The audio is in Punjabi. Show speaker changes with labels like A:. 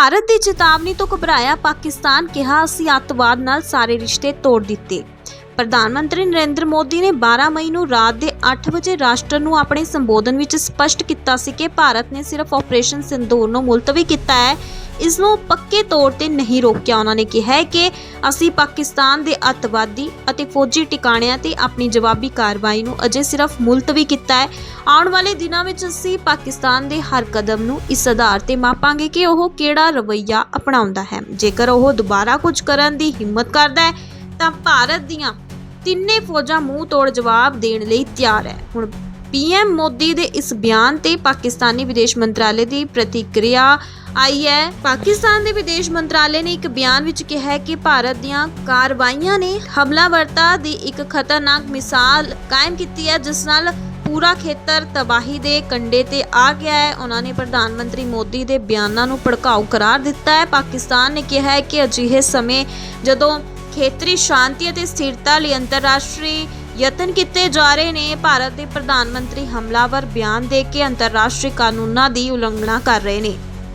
A: ਭਾਰਤ ਦੀ ਚੇਤਾਵਨੀ ਤੋਂ ਘਬਰਾਇਆ ਪਾਕਿਸਤਾਨ ਕਿਹਾ ਅਸੀਂ ਅੱਤਵਾਦ ਨਾਲ ਸਾਰੇ ਰਿਸ਼ਤੇ ਤੋੜ ਦਿੱਤੇ। ਪ੍ਰਧਾਨ ਮੰਤਰੀ ਨਰਿੰਦਰ ਮੋਦੀ ਨੇ 12 ਮਈ ਨੂੰ ਰਾਤ ਦੇ 8 ਵਜੇ ਰਾਸ਼ਟਰ ਨੂੰ ਆਪਣੇ ਸੰਬੋਧਨ ਵਿੱਚ ਸਪਸ਼ਟ ਕੀਤਾ ਸੀ ਕਿ ਭਾਰਤ ਨੇ ਸਿਰਫ ਆਪਰੇਸ਼ਨ ਸਿੰਦੂਰ ਨੂੰ ਮੁਲਤਵੀ ਕੀਤਾ ਹੈ। ਇਸ ਨੂੰ ਪੱਕੇ ਤੌਰ ਤੇ ਨਹੀਂ ਰੋਕਿਆ। ਉਹਨਾਂ ਨੇ ਕਿਹਾ ਹੈ ਕਿ ਅਸੀਂ ਪਾਕਿਸਤਾਨ ਦੇ ਅੱਤਵਾਦੀ ਅਤੇ ਫੌਜੀ ਟਿਕਾਣਿਆਂ ਤੇ ਆਪਣੀ ਜਵਾਬੀ ਕਾਰਵਾਈ ਨੂੰ ਅਜੇ ਸਿਰਫ ਮੁਲਤਵੀ ਕੀਤਾ ਹੈ। ਆਉਣ ਵਾਲੇ ਦਿਨਾਂ ਵਿੱਚ ਅਸੀਂ ਪਾਕਿਸਤਾਨ ਦੇ ਹਰ ਕਦਮ ਨੂੰ ਇਸ ਆਧਾਰ ਤੇ ਮਾਪਾਂਗੇ ਕਿ ਉਹ ਕਿਹੜਾ ਰਵੱਈਆ ਅਪਣਾਉਂਦਾ ਹੈ। ਜੇਕਰ ਉਹ ਦੁਬਾਰਾ ਕੁਝ ਕਰਨ ਦੀ ਹਿੰਮਤ ਕਰਦਾ ਹੈ, ਤਾਂ ਭਾਰਤ ਦੀਆਂ ਤਿੰਨੇ ਫੌਜਾਂ ਮੂੰਹ ਤੋੜ ਜਵਾਬ ਦੇਣ ਲਈ ਤਿਆਰ ਹੈ। ਹੁਣ ਪੀਐਮ ਮੋਦੀ ਦੇ ਇਸ ਬਿਆਨ ਤੇ ਪਾਕਿਸਤਾਨੀ ਵਿਦੇਸ਼ ਮੰਤਰਾਲੇ ਦੀ ਪ੍ਰਤੀਕਿਰਿਆ ਆਈ ਹੈ। ਪਾਕਿਸਤਾਨ ਦੇ ਵਿਦੇਸ਼ ਮੰਤਰਾਲੇ ਨੇ ਇੱਕ ਬਿਆਨ ਵਿੱਚ ਕਿਹਾ ਹੈ ਕਿ ਭਾਰਤ ਦੀਆਂ ਕਾਰਵਾਈਆਂ ਨੇ ਹਮਲਾਵਰਤਾ ਦੀ ਇੱਕ ਖਤਰਨਾਕ ਮਿਸਾਲ ਕਾਇਮ ਕੀਤੀ ਹੈ, ਜਿਸ ਨਾਲ ਪੂਰਾ ਖੇਤਰ ਤਬਾਹੀ ਦੇ ਕੰਡੇ ਤੇ ਆ ਗਿਆ ਹੈ। ਉਹਨਾਂ ਨੇ ਪ੍ਰਧਾਨ ਮੰਤਰੀ ਮੋਦੀ ਦੇ ਬਿਆਨਾਂ ਨੂੰ ਭੜਕਾਊ ਕਰਾਰ ਦਿੱਤਾ ਹੈ। ਪਾਕਿਸਤਾਨ ਨੇ ਕਿਹਾ ਹੈ ਕਿ ਅਜਿਹੇ ਸਮੇਂ ਜਦੋਂ ਖੇਤਰੀ ਸ਼ਾਂਤੀ ਅਤੇ ਸਥਿਰਤਾ ਲਈ ਅੰਤਰਰਾਸ਼ਟਰੀ ਯਤਨ ਕੀਤੇ ਜਾ ਰਹੇ ਨੇ। ਭਾਰਤ ਦੇ ਪ੍ਰਧਾਨ ਮੰਤਰੀ ਹਮਲਾਵਰ ਬਿਆਨ ਦੇ ਕੇ ਅੰਤਰਰਾਸ਼ਟਰੀ ਕਾਨੂੰਨਾਂ ਦੀ ਉਲੰਘਣਾ ਕਰ ਰਹੇ ਨੇ।